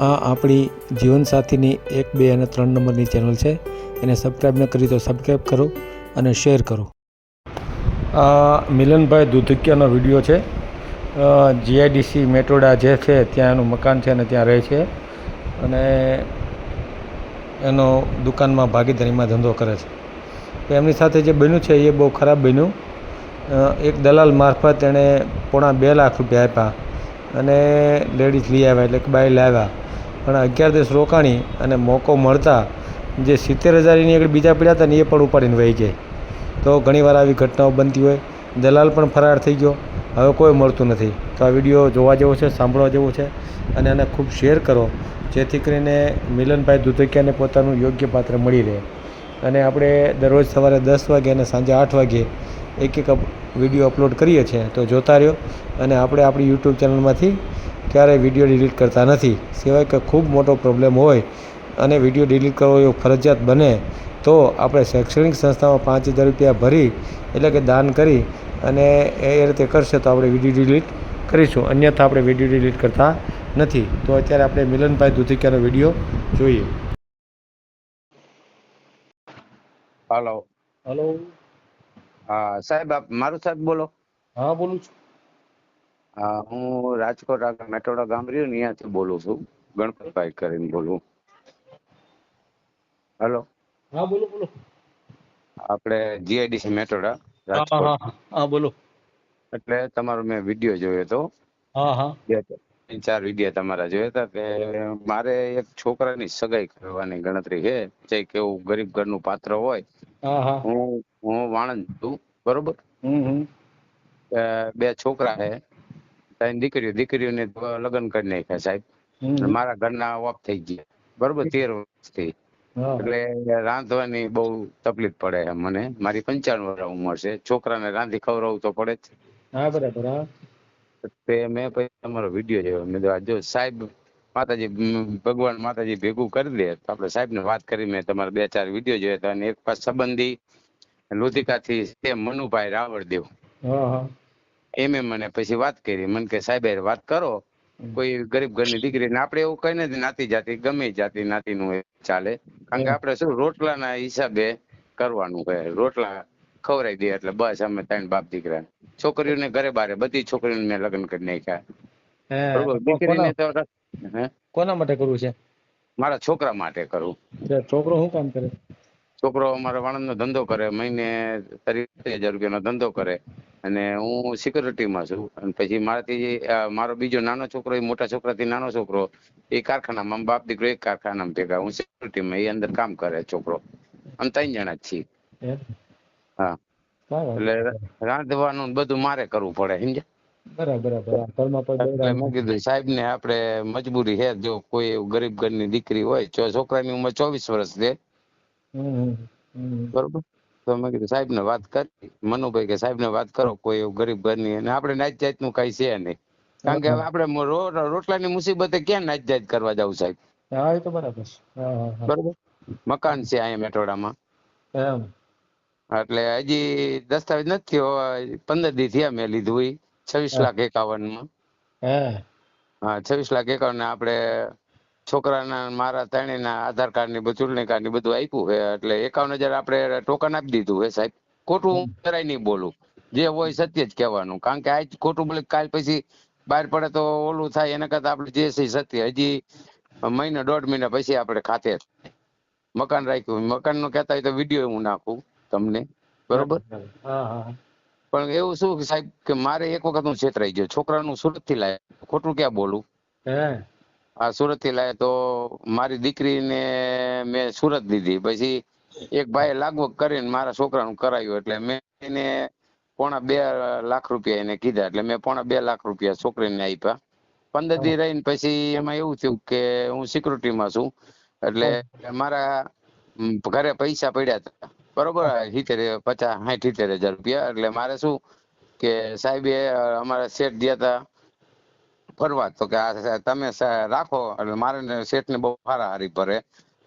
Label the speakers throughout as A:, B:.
A: આ આપણી જીવનસાથીની એક, બે અને ત્રણ નંબરની ચેનલ છે. એને સબસ્ક્રાઈબ ન કરી તો સબસ્ક્રાઈબ કરો અને શેર કરો. આ મિલનભાઈ દુધકિયાનો વીડિયો છે. જીઆઈડીસી મેટોડા જે છે ત્યાં એનું મકાન છે અને ત્યાં રહે છે. અને એનો દુકાનમાં ભાગીદારીમાં ધંધો કરે છે. એમની સાથે જે બન્યું છે એ બહુ ખરાબ બન્યું. એક દલાલ મારફત એણે પોણા બે લાખ રૂપિયા આપ્યા. અને લેડીઝ લઈ આવ્યા એટલે કે બાઈ લાવ્યા પણ અગિયાર દિવસ રોકાણી અને મોકો મળતા જે સિત્તેર હજારની આગળ બીજા પડ્યા હતા ને એ પણ ઉપાડીને વહી જાય તો ઘણીવાર આવી ઘટનાઓ બનતી હોય. દલાલ પણ ફરાર થઈ ગયો. હવે કોઈ મળતું નથી. તો આ વીડિયો જોવા જેવો છે, સાંભળવા જેવો છે અને આને ખૂબ શેર કરો. જેથી કરીને મિલનભાઈ દુધકિયાને પોતાનું યોગ્ય પાત્ર મળી રહે. અને આપણે દરરોજ સવારે દસ વાગે અને સાંજે આઠ વાગે એક એક વીડિયો અપલોડ કરીએ છીએ તો જોતા રહ્યો. અને આપણે આપણી યુટ્યુબ ચેનલમાંથી ક્યારેય વીડિયો ડિલીટ કરતા નથી. સિવાય કે ખૂબ મોટો પ્રોબ્લેમ હોય અને વીડિયો ડિલીટ કરવો એવો ફરજિયાત બને તો આપણે શૈક્ષણિક સંસ્થામાં પાંચ હજાર રૂપિયા ભરી એટલે કે દાન કરી અને એ રીતે કરશે તો આપણે વીડિયો ડિલીટ કરીશું. અન્યથા આપણે વીડિયો ડિલીટ કરતા નથી. તો અત્યારે આપણે મિલનભાઈ દુધિકાનો વીડિયો જોઈએ.
B: હલો
A: હલો
B: હા સાહેબ આપ મારું સાહેબ બોલો.
A: હા બોલું છું.
B: હા હું રાજકોટ મેટોડા ગામ રહ્યું ને અહીંયાથી બોલું છું. ગણપતભાઈ કરીને બોલું. હલો.
A: હા બોલો બોલો.
B: આપણે જીઆઈડીસી મેટોડા રાજકોટ.
A: હા બોલો.
B: એટલે તમારો મેં વીડિયો જોયો હતો.
A: હા હા.
B: ત્રણ ચાર વીડિયો તમારા જોયા હતા કે મારે એક છોકરાની સગાઈ કરવાની ગણતરી છે. જે કેવું ગરીબ ઘરનું પાત્ર હોય.
A: હા હા
B: વાણંદ છું બરોબર? બે છોકરા છે. ત્રણ દીકરીઓ દીકરીઓને લગ્ન કરી નાખ્યા સાહેબ. મારા ઘરના ઓફ થઈ ગયા. બરોબર તેર વર્ષથી. એટલે રાંધવાની બહુ તકલીફ પડે છે મને. મારી પંચાણું વર્ષ ઉંમર છે. છોકરાને રાંધી ખવડાવવું તો પડે જ.
A: હા બરાબર
B: તે મેં પછી તમારો વીડિયો જોયો. મેં આ જો સાહેબ માતાજી ભગવાન માતાજી ભેગું કરી દે. તો આપણે સાહેબને વાત કરી. મેં તમારા બે ચાર વીડિયો જોયા હતા અને એક પાસ સંબંધી લુધિકાથી છે મનુભાઈ રાવળદેવ એમે મને પછી વાત કરી. મને કે સાહેબ વાત કરો. કોઈ ગરીબ ઘરની દીકરી ને આપણે એવું કઈ નથી નાતી જાતિ ગમે જાતિ નાતીનું હોય ચાલે. કારણ કે આપણે શું રોટલાના હિસાબે કરવાનું હોય. રોટલા ખવડાવી દે એટલે બસ અમે ત્રણ બાપ દીકરા છોકરીઓને ઘરે બારે બધી છોકરીઓને મેં લગ્ન કરી નાખ્યા. બરોબર? દીકરીને તો
A: કોના માટે કરવું છે?
B: મારા છોકરા માટે કરું.
A: છોકરો શું કામ કરે?
B: છોકરો અમારો વાણંદનો ધંધો કરે મહિને ત્રીસ હજાર રૂપિયાનો ધંધો કરે અને હું સિક્યુરિટીમાં છું. અને પછી મારાથી મારો બીજો નાનો છોકરો એ મોટા છોકરાથી નાનો છોકરો એ કારખાનામાં બાપ દીકરો એક કારખાનામાં ભેગા હું સિક્યુરિટીમાં એ અંદર કામ કરે છોકરો. અમે ત્રણ જણા જ છીએ.
A: હા.
B: એટલે. રાંધવાનું બધું મારે કરવું પડે સમજ્યા? સાહેબ ને આપડે મજબૂરી છે જો કોઈ ગરીબ ગરીબ ઘરની દીકરી હોય છોકરા છોકરાની ઉંમર ચોવીસ વર્ષ છે. બરોબર? તો મેં કીધું સાહેબ ને વાત કરી. મનુભાઈ કે સાહેબ ને વાત કરો કોઈ એવું ગરીબ ઘરની. અને આપણે નાચ જાતનું કઈ છે નહીં. કારણ કે આપણે મો- રો- મુસીબતે ક્યાં નાચ જાત કરવા જવું સાહેબ?
A: હા એ તો બરાબર
B: બરોબર? મકાન છે અહીંયા મેટોડામાં એટલે હજી દસ્તાવેજ નથી થયો. પંદર દી થયા મેં લીધું છવ્વીસ લાખ એકાવનમાં
A: હા
B: છવ્વીસ લાખ એકાવન ને આપણે છોકરાના મારા ત્રણેયના આધાર કાર્ડની ચૂંટણી કાર્ડની બધું આપ્યું એટલે એકાવન હજાર આપણે ટોકન આપી દીધું હે સાહેબ. ખોટું જરાય નહીં બોલું. જે હોય સત્ય જ કહેવાનું. કારણ કે આજ ખોટું બોલે, કાલ પછી બહાર પડે તો ઓલું થાય, એના કરતા આપણે જે છે સત્ય. હજી મહિનો, દોઢ મહિના પછી આપણે ખાતે મકાન રાખ્યું મકાનનું કહેતા હોય તો વીડિયો હું નાખું તમને. બરોબર? પણ એવું શું સાહેબ, કે મારે એક વખત હું છેતરાઈ ગયો. છોકરાનું સુરતથી લાય ખોટું ક્યાં બોલું? આ સુરતથી લાયા તો મારી દીકરીને મેં સુરત દીધી. પછી એક ભાઈ લાગવગ કરીને મારા છોકરાનું કરાવ્યું એટલે મેં એને પોણા બે લાખ રૂપિયા એને કીધા. એટલે મેં પોણા બે લાખ રૂપિયા છોકરીને આપ્યા. પંદર દી રહીને પછી એમાં એવું થયું કે હું સિક્યુરિટીમાં છું. એટલે મારા ઘરે પૈસા પડ્યા હતા. બરોબર, સિત્તેર, પચાસ સાઠ સિત્તેર હજાર રૂપિયા. એટલે મારે શું કે સાહેબે અમારા શેઠ ગયા હતા. ફરવા. તો કે આ તમે રાખો. એટલે મારે ને બહુ હારા હારી ભરે.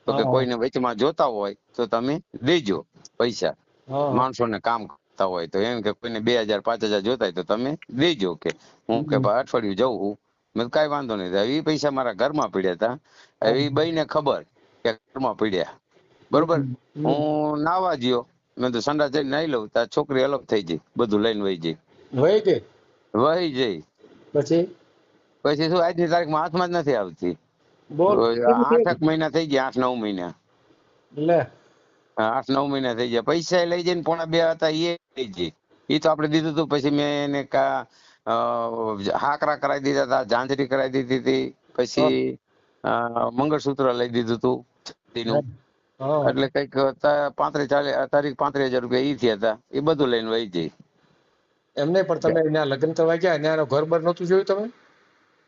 B: તો કે કોઈને વચમાં જોતા હોય તો તમે દેજો પૈસા.
A: માણસો
B: ને કામ કરતા હોય તો એમ કે કોઈને બે હજાર પાંચ હજાર જોતા હોય તો તમે દેજો કે. હું કે ભાઈ અઠવાડિયું જવું છું મેં કઈ વાંધો નહીં. એ પૈસા મારા ઘરમાં પડ્યા હતા એ બઈને ખબર કે ઘરમાં પડ્યા. બરોબર? હું નાવા ગયો. મેં તો સંડા જઈને નાઈ લઉં. તા છોકરી અલગ થઈ ગઈ. બધું લઈને વહી ગઈ.
A: વહી ગઈ?
B: વહી જઈ
A: પછી?
B: પછી શું આજની તારીખમાં હાથમાં જ નથી આવતી.
A: બોલ.
B: આઠ મહિના થઈ ગયા આઠ નવ મહિના.
A: લે
B: આઠ નવ મહિના થઈ ગયા. પૈસા લઈ જઈને પોણા બે હતા એ લઈ જઈ એ તો આપણે દીધું હતું પછી મેં એને કા હાકરા કરાવી દીધા હતા ઝાંઝરી કરાવી દીધી હતી પછી મંગળસૂત્ર લઈ દીધું હતું. એટલે કંઈક પાંત્રીસ ચાલીસ તારીખ પાંત્રીસ હજાર રૂપિયા ઈ થયા હતા. એ બધું લઈને વહી જઈ
A: એમને પણ તમે લગ્ન થવા ગયા ત્યાંનો ઘર બર નહોતું જોયું તમે?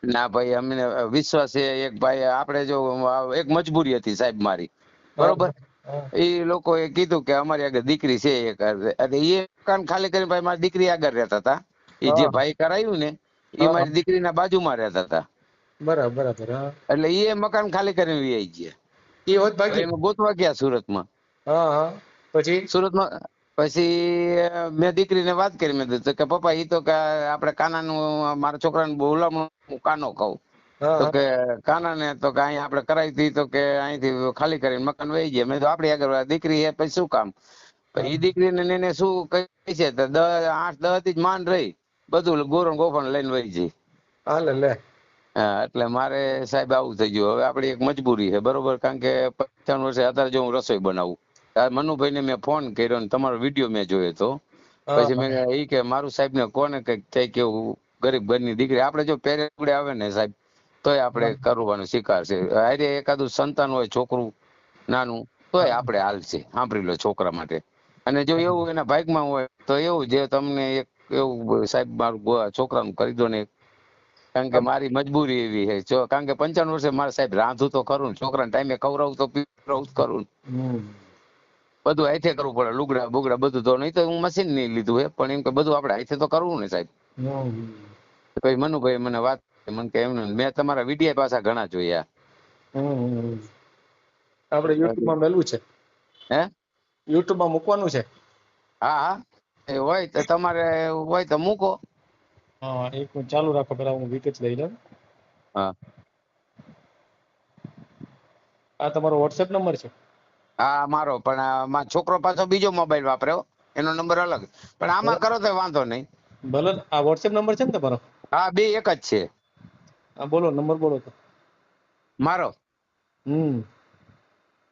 B: ના ભાઈ અમને વિશ્વાસ છે. એક ભાઈ આપણે જો એક મજબૂરી હતી સાહેબ મારી. બરોબર. એ લોકોએ કીધું કે અમારી આગળ દીકરી છે એક. એટલે એ કાન ખાલી કરીને ભાઈ મારી દીકરી આગળ રહેતા હતા. એ જે ભાઈ કરાયું ને એ મારી દીકરીના બાજુમાં રહેતા હતા.
A: બરાબર બરાબર
B: એટલે એ મકાન ખાલી કરીને વી ગયા.
A: એ હોત
B: ગોતવા ગયા સુરતમાં.
A: હા હા. પછી?
B: સુરતમાં પછી મેં દીકરીને વાત કરી. મેં કે પપ્પા એ તો કે આપણે કાનાનું મારા છોકરાને બોલામણું હું કાનો કહું? તો કે કાના ને તો કે અહીંયા આપણે કરાવી હતી તો કે અહીંથી ખાલી કરીને મકાન વહી ગયા. મેં તો આપણી આગળ દીકરી એ પછી શું કામ? એ દીકરીને ને એને શું કહી છે? તો આઠ દસથી જ માન રહી. બધું ગોરણ ગોફણ લઈને વહી જઈ
A: હાલે લે
B: એટલે મારે સાહેબ આવું થઈ ગયું. હવે આપડી એક મજબૂરી છે બરોબર? કારણ કે પંચાવન વર્ષે અત્યારે જો હું રસોઈ બનાવું. ત્યારે મનુભાઈને મેં ફોન કર્યો ને તમારો વીડિયો મેં જોયો તો. પછી મેં એ કે મારું સાહેબ ને કોને કંઈક કઈ કેવું ગરીબ ઘરની દીકરી. આપણે જો પેરે ઉડે આવે ને સાહેબ તોય આપણે કરવાનું શિકાર છે. અરે એકાદું સંતાન હોય છોકરું નાનું તોય આપણે હાલશે સાંભળી લો છોકરા માટે. અને જો એવું એના ભાગમાં હોય તો એવું જે તમને એક એવું સાહેબ મારું છોકરાનું કરી દો ને કારણ કે મારી મજબૂરી એવી છે. જો કારણ કે પંચાણું વર્ષે મારે સાહેબ રાંધું તો ને છોકરાને ટાઈમે ખવડાવું તો પીવડાવું જ કરું બધું હાથે કરવું પડે લુગડા બુગડા બધું તો નહીં તો હું મશીન નહીં લીધું હે. પણ એમ કે બધું આપણે હાથે તો કરવું ને સાહેબ. પછી મનુભાઈ મને વાત મન કે એમને મેં તમારા વિડીયા પાછા ઘણા જોયા.
A: આપણે યુટ્યુબમાં મેલવું છે.
B: હે?
A: યુટ્યુબમાં મૂકવાનું છે?
B: હા હા. એ હોય તો તમારે હોય તો મૂકો.
A: હા એક મિનિટ ચાલુ રાખો પેલા હું વિકેટ લઈ લઉં.
B: હા.
A: આ તમારો વોટ્સએપ નંબર છે?
B: હા મારો. પણ છોકરો પાછો બીજો મોબાઈલ વાપર્યો. એનો નંબર અલગ. પણ આમાં કરો તો વાંધો નહીં.
A: ભલે આ વોટ્સએપ નંબર છે ને તમારો?
B: હા બે એક જ છે.
A: હા બોલો નંબર બોલો તો.
B: મારો?
A: હમ.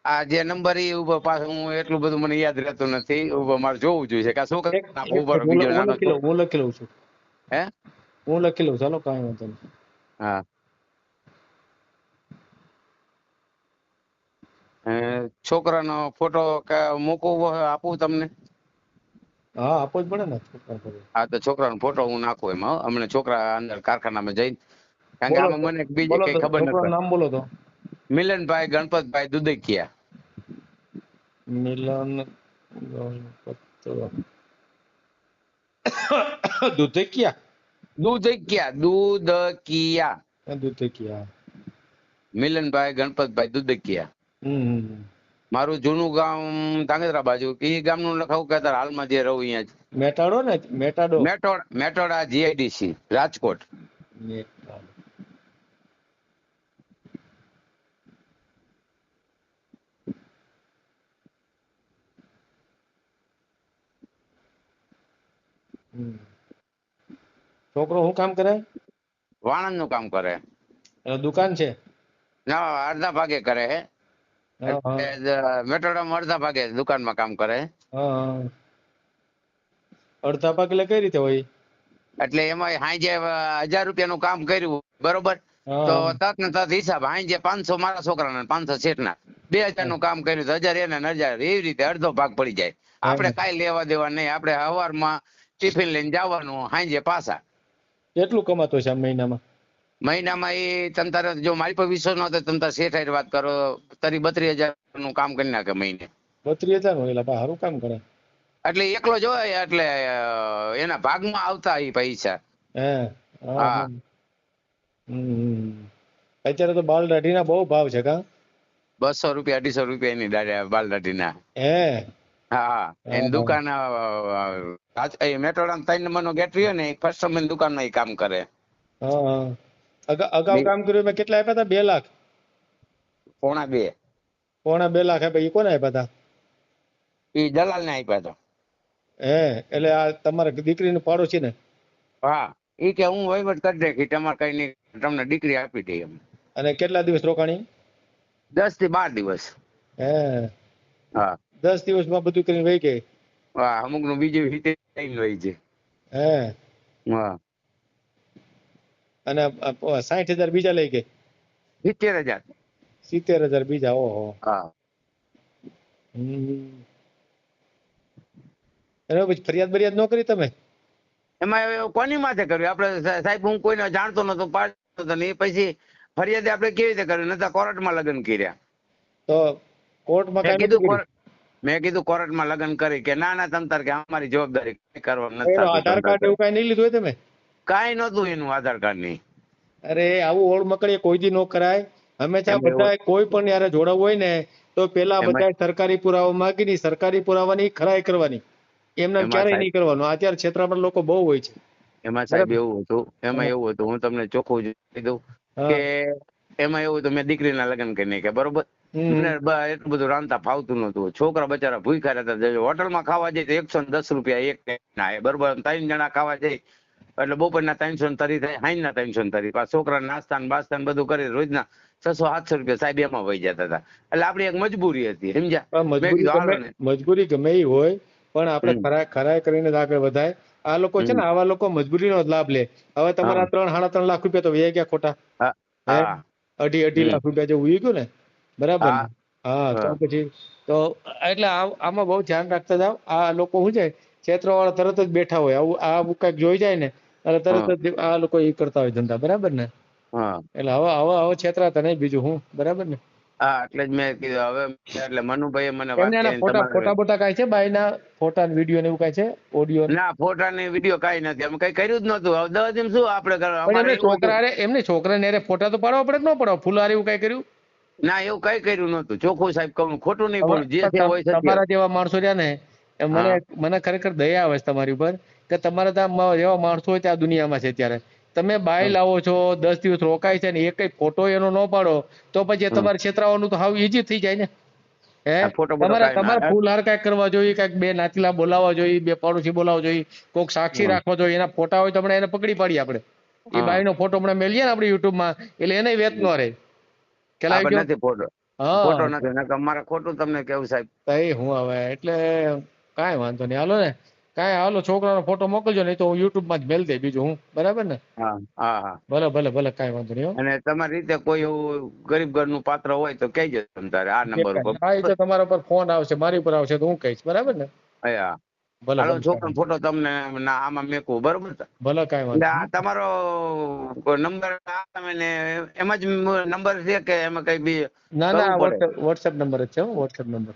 B: આ જે નંબર એ ઊભો પાછો હું એટલું બધું મને યાદ રહેતું નથી. ઊભો મારે જોવું જોઈએ કે આ શું કરે?
A: ઊભો
B: બીજો નાનો
A: હું લખી લઉં છું.
B: હે?
A: હું લખી લઉં ચાલો કાંઈ વાંધો નહીં.
B: હા. છોકરાનો ફોટો મૂકવો આપું તમને?
A: હા આપવો જ પડે ને છોકરા
B: હા તો છોકરાનો ફોટો હું નાખું એમાં હમણાં છોકરા અંદર કારખાનામાં જઈને કારણ કે આમાં મને બીજી કઈ ખબર નથી.
A: નામ બોલો તો.
B: મિલનભાઈ ગણપતભાઈ દુદકિયા.
A: મિલન ગણપત દુધકિયા
B: દુધકિયા દુધકિયા
A: દુધકિયા
B: મિલનભાઈ ગણપતભાઈ દુધકિયા
A: હમ હમ.
B: મારું જૂનું ગામ ધાંગધ્રા બાજુ એ ગામનું લખાવું કે અત્યારે હાલમાં જે રહું અહીંયા જ.
A: મેટાડો ને મેટાડો?
B: મેટોડ મેટોડા જીઆઈડીસી રાજકોટ.
A: છોકરો શું કામ કરે?
B: વાણંદનું કામ કરે.
A: દુકાન છે?
B: ના અડધા ભાગે કરે. હે મેટોડામાં અડધા ભાગે દુકાનમાં કામ કરે.
A: અડધા ભાગ એટલે કઈ રીતે હોય?
B: એટલે એમાં હાંજે હજાર રૂપિયાનું કામ કર્યું બરોબર? તો. તત ને તત હિસાબ હાંજે પાંચસો મારા છોકરાના પાંચસો શેઠના. બે હજારનું કામ કર્યું તો હજાર એને હજાર. એવી રીતે અડધો ભાગ પડી જાય. આપણે કાઈ લેવા દેવા નહીં. આપણે હવારમાં ટિફિન લઈને જવાનું હાંજે પાછા.
A: કેટલું કમાતો છે મહિનામાં?
B: મહિનામાં એ તમ તારે જો મારી પર વિશ્વાસ ન હોય તમ તારે શેઠ હારે વાત કરો. તારી બત્રીસ હજારનું કામ કરી નાખે મહિને.
A: બત્રીસ હજારનું એટલે સારું કામ કરે.
B: એટલે એકલો જ એટલે એના ભાગમાં આવતા એ પૈસા.
A: હા. અત્યારે તો બાલ દાઢીના બહુ ભાવ છે કા?
B: બસો રૂપિયા અઢીસો રૂપિયા એની દાડા બાલદાટીના
A: હે?
B: હા એની દુકાન મેટ્રોડા ત્રણ નંબર નો ગેટ રહ્યો ને ફર્સ્ટ સમય દુકાનમાં કામ કરે.
A: હા. અગાઉ કામ કર્યું મેં કેટલા આપ્યા હતા? બે લાખ?
B: પોણા બે.
A: પોણા બે લાખ આપ્યા. એ કોને આપ્યા હતા?
B: એ દલાલ ને આપ્યા હતા.
A: હે એટલે આ તમારા દીકરીનું પાડોશી ને?
B: હા. એ કે હું વહીવટ કરી નાખી. તમારે કઈ નહીં. તમને દીકરી આપી દઈ એમ.
A: અને કેટલા દિવસ રોકાણી?
B: દસથી બાર દિવસ.
A: હે.
B: હા.
A: દસ દિવસમાં બધું કરીને વહી ગઈ?
B: હા અમુકનું બીજું થઈને હોય છે.
A: હે.
B: હા.
A: અને સાઠ હજાર બીજા લઈ ગઈ.
B: સિત્તેર હજાર.
A: સિત્તેર હજાર બીજા ઓહો.
B: હા.
A: પછી ફરિયાદ બરિયાદ ન કરી તમે?
B: એમાં કોની માથે કર્યું? આપણે સાહેબ હું કોઈને જાણતો નતો પાડતો નતો ને પછી ફરિયાદ આપણે કેવી રીતે કર્યું? નતા કોર્ટમાં લગ્ન કર્યા.
A: તો કોર્ટમાં
B: મેં કીધું મેં કીધું કોર્ટમાં લગ્ન કરી કે ના ના તમ તાર કે અમારી જવાબદારી કરવા. નથી
A: આધાર કાર્ડ એવું કઈ નહીં લીધું હોય તમે?
B: કાંઈ નતું એનું આધાર કાર્ડની
A: અરે આવું ઓળ મકડીએ કોઈ દી ન કરાય. હંમેશા બધા કોઈ પણ યારે જોડાવું હોય ને તો પેલા બધા સરકારી પુરાવા માંગી ની સરકારી પુરાવાની ખરાઈ કરવાની. એમને ક્યારેય નહીં કરવાનું. અત્યારે છેતરામણ લોકો બહુ હોય છે.
B: એમાં સાહેબ એવું હતું એમાં એવું હતું હું તમને ચોખ્ખું જોઈ
A: દઉં
B: કે એમાં એવું હતું મેં દીકરીના લગ્ન કરી નાખ્યા બરોબર? એટલું બધું રાંધતા ફાવતું નતું છોકરા બચારા ભૂખ્યા રહેતા હોટલમાં ખાવા જાય તો એકસો ને દસ રૂપિયા એક ના બરોબર ત્રણ જણા ખાવા જાય એટલે બપોરના ત્રણસો ને તરી થાય હાઈના ત્રણસો ને તરી. પાછા છોકરા નાસ્તા ને બાસ્તા ને બધું કરી રોજના છસો સાતસો રૂપિયા સાહેબ એમાં વહી જતા હતા. એટલે આપડી એક મજબૂરી હતી સમજ્યા?
A: મજબૂરી ગમે એ હોય પણ આપણે
B: હમ.
A: ખરા કરીને આગળ વધાય. આ લોકો છે ને આવા લોકો મજબૂરીનો લાભ લે. હવે તમારા ત્રણ સાડા ત્રણ લાખ રૂપિયા તો વહી ગયા ખોટા. અઢી અઢી લાખ રૂપિયા જેવું ઉઈ ગયું ને? બરાબર
B: હા.
A: તો પછી તો એટલે આમાં બહુ ધ્યાન રાખતા જાવ આ લોકો શું છે ક્ષેત્રવાળા તરત જ બેઠા હોય. આવું આ કંઈક જોઈ જાય ને એટલે તરત જ આ લોકો એ કરતા હોય ધંધા બરાબર ને? એટલે હવે હવે હવે છેતરાતા નહીં બીજું હું બરાબર ને?
B: હા એટલે જ મેં કીધું હવે એટલે મનુભાઈએ મને વાત કરી
A: ફોટા ફોટા બોટા કાઈ છે બાઈના ફોટા વીડિયો ને એવું કાઈ છે? ઓડિયો
B: ના? ફોટા ને વીડિયો કાઈ નથી. અમે કઈ કર્યું જ નતું હવે દસ દિન શું આપણે કરવા?
A: છોકરા રે એમને છોકરા ને ફોટા તો પાડવા પડે કે ન પાડવા? ફૂલ એવું કાઈ કર્યું?
B: ના એવું કઈ કર્યું નતું ચોખ્ખું સાહેબ કહું ખોટું નહીં બોલું. જે હોય.
A: તમારા જેવા માણસો રહ્યા ને મને મને ખરેખર દયા આવે છે તમારી ઉપર કે તમારા ત્યાં એવા માણસો હોય ત્યાં દુનિયામાં છે ત્યારે તમે બાય લાવો છો દસ દિવસ રોકાય છે ને એક કઈ ફોટો એનો ન પાડો તો પછી તમારે છેતરાવાનું તો હાવ ઈજી થઈ જાય ને. હે? તમારે તમારે ફૂલ હાર કાંઈક કરવા જોઈએ કાંઈક બે નાતીલા બોલાવવા જોઈએ બે પાડોશી બોલાવવા જોઈએ કોઈક સાક્ષી. રાખવા જોઈએ એના ફોટા હોય તો હમણાં એને પકડી પાડીએ આપણે. એ. બાઈનો ફોટો હમણાં મેલીએ ને આપણે યુટ્યુબમાં એટલે એને વેત ન રહે. કે
B: આપણે
A: ગયો?
B: ફોટો. નથી નકર મારા ખોટું તમને કેવું સાહેબ?
A: તો હું હવે એટલે કાંઈ વાંધો નહીં. હાલો ને. કાંઈ હાલો છોકરાનો ફોટો મોકલજો નહીં તો હું યુટ્યુબમાં જ મેલ દે બીજું હું. બરાબર ને?
B: હા હા
A: ભલે ભલે ભલે કાંઈ વાંધો નહીં
B: અને તમારી રીતે કોઈ એવું ગરીબ ઘરનું પાત્ર હોય તો કહેજો તમે તારે આ નંબર ઉપર.
A: હા એ તો તમારા પર ફોન આવશે મારી પર આવશે તો હું કહીશ. બરાબર ને?
B: હા.
A: ભલે
B: હાલો
A: ભલે
B: ફોટો તમને ના આમાં મેકવું બરોબર
A: ભલે કાંઈ વાંધો
B: આ તમારો નંબર તમે ને એમાં જ નંબર છે કે એમાં કઈ બી
A: ના ના વોટ્સએપ નંબર જ છે વોટ્સએપ નંબર